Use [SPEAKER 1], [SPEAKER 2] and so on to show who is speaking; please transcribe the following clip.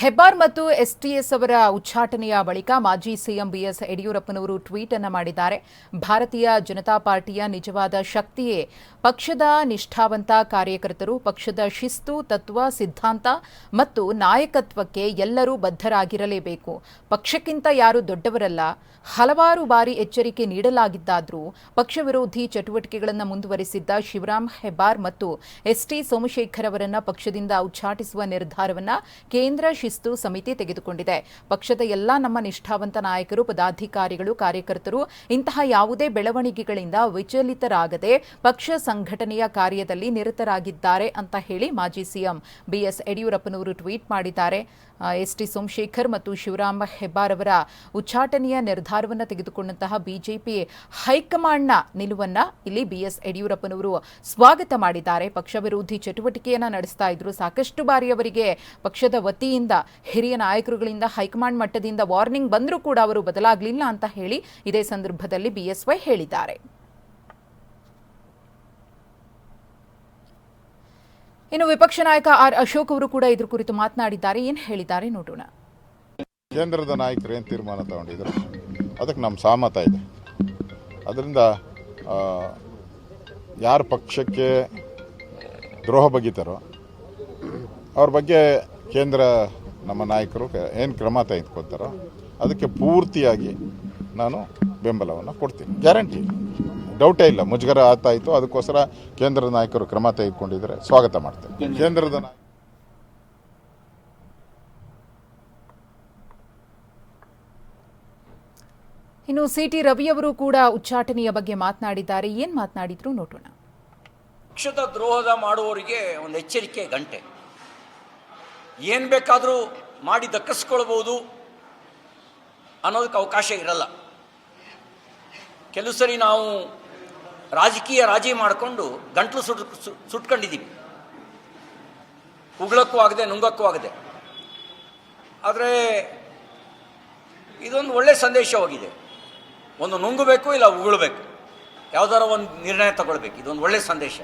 [SPEAKER 1] ಹೆಬ್ಬಾರ್ ಮತ್ತು ಎಸ್ಟಿಎಸ್ ಅವರ ಉಚ್ಚಾಟನೆಯ ಬಳಿಕ ಮಾಜಿ ಸಿಎಂ ಬಿಎಸ್ ಯಡಿಯೂರಪ್ಪನವರು ಟ್ವೀಟ್ ಅನ್ನು ಮಾಡಿದ್ದಾರೆ. ಭಾರತೀಯ ಜನತಾ ಪಾರ್ಟಿಯ ನಿಜವಾದ ಶಕ್ತಿಯೇ ಪಕ್ಷದ ನಿಷ್ಠಾವಂತ ಕಾರ್ಯಕರ್ತರು, ಪಕ್ಷದ ಶಿಸ್ತು, ತತ್ವ, ಸಿದ್ಧಾಂತ ಮತ್ತು ನಾಯಕತ್ವಕ್ಕೆ ಎಲ್ಲರೂ ಬದ್ಧರಾಗಿರಲೇಬೇಕು. ಪಕ್ಷಕ್ಕಿಂತ ಯಾರು ದೊಡ್ಡವರಲ್ಲ, ಹಲವಾರು ಬಾರಿ ಎಚ್ಚರಿಕೆ ನೀಡಲಾಗಿದ್ದಾದರೂ ಪಕ್ಷ ವಿರೋಧಿ ಚಟುವಟಿಕೆಗಳನ್ನು ಮುಂದುವರಿಸಿದ್ದ ಶಿವರಾಮ್ ಹೆಬ್ಬಾರ್ ಮತ್ತು ಎಸ್ಟಿ ಸೋಮಶೇಖರ್ ಅವರನ್ನು ಪಕ್ಷದಿಂದ ಉಚ್ಚಾಟಿಸುವ ನಿರ್ಧಾರವನ್ನು ಕೇಂದ್ರ ಶಿಸ್ತು ಸಮಿತಿ ತೆಗೆದುಕೊಂಡಿದೆ. ಪಕ್ಷದ ಎಲ್ಲಾ ನಮ್ಮ ನಿಷ್ಠಾವಂತ ನಾಯಕರು, ಪದಾಧಿಕಾರಿಗಳು, ಕಾರ್ಯಕರ್ತರು ಇಂತಹ ಯಾವುದೇ ಬೆಳವಣಿಗೆಗಳಿಂದ ವಿಚಲಿತರಾಗದೆ ಪಕ್ಷ ಸಂಘಟನೆಯ ಕಾರ್ಯದಲ್ಲಿ ನಿರತರಾಗಿದ್ದಾರೆ ಅಂತ ಹೇಳಿ ಮಾಜಿ ಸಿಎಂ ಬಿಎಸ್ ಯಡಿಯೂರಪ್ಪನವರು ಟ್ವೀಟ್ ಮಾಡಿದ್ದಾರೆ. ಎಸ್ಟಿ ಸೋಮಶೇಖರ್ ಮತ್ತು ಶಿವರಾಮ ಹೆಬ್ಬಾರ್ ಅವರ ಉಚ್ಚಾಟನೆಯ ನಿರ್ಧಾರವನ್ನು ತೆಗೆದುಕೊಂಡಂತಹ ಬಿಜೆಪಿ ಹೈಕಮಾಂಡ್ನ ನಿಲುವನ್ನ ಇಲ್ಲಿ ಬಿಎಸ್ ಯಡಿಯೂರಪ್ಪನವರು ಸ್ವಾಗತ ಮಾಡಿದ್ದಾರೆ. ಪಕ್ಷ ವಿರೋಧಿ ಚಟುವಟಿಕೆಯನ್ನು ನಡೆಸ್ತಾ ಇದ್ರು. ಸಾಕಷ್ಟು ಬಾರಿ ಅವರಿಗೆ ಪಕ್ಷದ ವತಿಯಿಂದ ಹಿರಿಯ ನಾಯಕರುಗಳಿಂದ, ಹೈಕಮಾಂಡ್ ಮಟ್ಟದಿಂದ ವಾರ್ನಿಂಗ್ ಬಂದರೂ ಕೂಡ ಅವರು ಬದಲಾಗಲಿಲ್ಲ ಅಂತ ಹೇಳಿ ಇದೇ ಸಂದರ್ಭದಲ್ಲಿ ಬಿಎಸ್ವೈ ಹೇಳಿದ್ದಾರೆ. ಇನ್ನು ವಿಪಕ್ಷ ನಾಯಕ ಆರ್ ಅಶೋಕ್ ಅವರು ಕೂಡ ಇದ್ರ ಕುರಿತು ಮಾತನಾಡಿದ್ದಾರೆ. ಏನು ಹೇಳಿದ್ದಾರೆ ನೋಡೋಣ.
[SPEAKER 2] ಕೇಂದ್ರದ ನಾಯಕರು ಏನು ತೀರ್ಮಾನ ತಗೊಂಡಿದ್ರು? ಅದಕ್ಕೆ ನಮ್ಮ ಸಹಮತ ಇದೆ. ಅದರಿಂದ ಯಾರ ಪಕ್ಷಕ್ಕೆ ದ್ರೋಹ ಬಗೀತಾರೋ ಅವ್ರ ಬಗ್ಗೆ ಕೇಂದ್ರ ನಮ್ಮ ನಾಯಕರು ಏನು ಕ್ರಮ ತೆಗೆದುಕೊಳ್ತಾರೋ ಅದಕ್ಕೆ ಪೂರ್ತಿಯಾಗಿ ನಾನು ಬೆಂಬಲವನ್ನು ಕೊಡ್ತೀನಿ. ಗ್ಯಾರಂಟಿ. ಡೌಟೇ ಇಲ್ಲ. ಮುಜುಗರ ಆಗ್ತಾಯಿತ್ತು ಅದಕ್ಕೋಸ್ಕರ ಕೇಂದ್ರದ ನಾಯಕರು ಕ್ರಮ ತೆಗೆದುಕೊಂಡಿದ್ದಾರೆ ಸ್ವಾಗತ ಮಾಡ್ತೇನೆ. ಕೇಂದ್ರದ ನಾಯಕ
[SPEAKER 1] ಇನ್ನು ಸಿಟಿ ರವಿ ಅವರು ಕೂಡ ಉಚ್ಚಾಟನೆಯ ಬಗ್ಗೆ ಮಾತನಾಡಿದ್ದಾರೆ. ಏನು ಮಾತನಾಡಿದ್ರು ನೋಡೋಣ.
[SPEAKER 3] ಪಕ್ಷದ ದ್ರೋಹದ ಮಾಡುವವರಿಗೆ ಒಂದು ಎಚ್ಚರಿಕೆ ಗಂಟೆ. ಏನು ಬೇಕಾದರೂ ಮಾಡಿ ದಕ್ಕಿಸ್ಕೊಳ್ಬೋದು ಅನ್ನೋದಕ್ಕೆ ಅವಕಾಶ ಇರಲ್ಲ. ಕೆಲವು ಸರಿ ನಾವು ರಾಜಕೀಯ ರಾಜಿ ಮಾಡಿಕೊಂಡು ಗಂಟ್ಲು ಸುಟ್ ಸುಟ್ಕೊಂಡಿದ್ದೀವಿ. ಉಗುಳಕ್ಕೂ ಆಗದೆ, ನುಂಗಕ್ಕೂ ಆಗದೆ. ಆದರೆ ಇದೊಂದು ಒಳ್ಳೆಯ ಸಂದೇಶವಾಗಿದೆ. ಒಂದು ನುಂಗಬೇಕು ಇಲ್ಲ ಉಗುಳಬೇಕು. ಯಾವ್ದಾರ ಒಂದು ನಿರ್ಣಯ ತಗೊಳ್ಬೇಕು. ಇದೊಂದು ಒಳ್ಳೆಯ ಸಂದೇಶ.